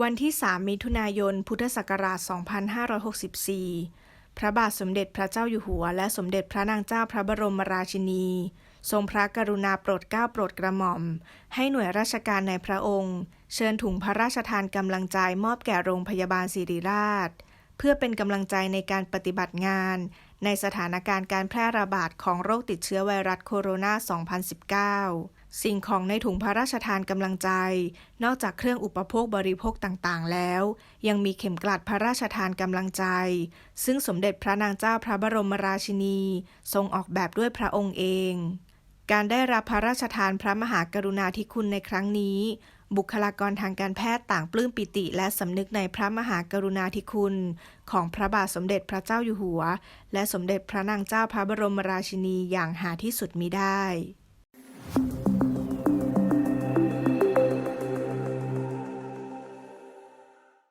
วันที่ 3 มิถุนายน พุทธศักราช 2564 พระบาทสมเด็จพระเจ้าอยู่หัว และสมเด็จพระนางเจ้าพระบรมราชินี ทรงพระกรุณาโปรดเกล้าโปรดกระหม่อม ให้หน่วยราชการในพระองค์ เชิญถุงพระราชทานกำลังใจมอบแก่โรงพยาบาลศิริราช เพื่อเป็นกำลังใจในการปฏิบัติงาน ในสถานการณ์การแพร่ระบาดของโรคติดเชื้อไวรัสโคโรนา 2019 สิ่งของในถุงพระราชทานกำลังใจ นอกจากเครื่องอุปโภคบริโภคต่างๆ แล้ว ยังมีเข็มกลัดพระราชทานกำลังใจ ซึ่งสมเด็จพระนางเจ้าพระบรมราชินี ทรงออกแบบด้วยพระองค์เอง การได้รับพระราชทานพระมหากรุณาธิคุณในครั้งนี้ บุคลากรทางการแพทย์ต่างปลื้มปิติ และสำนึกในพระมหากรุณาธิคุณ ของพระบาทสมเด็จพระเจ้าอยู่หัว และสมเด็จพระนางเจ้าพระบรมราชินีอย่างหาที่สุดมิได้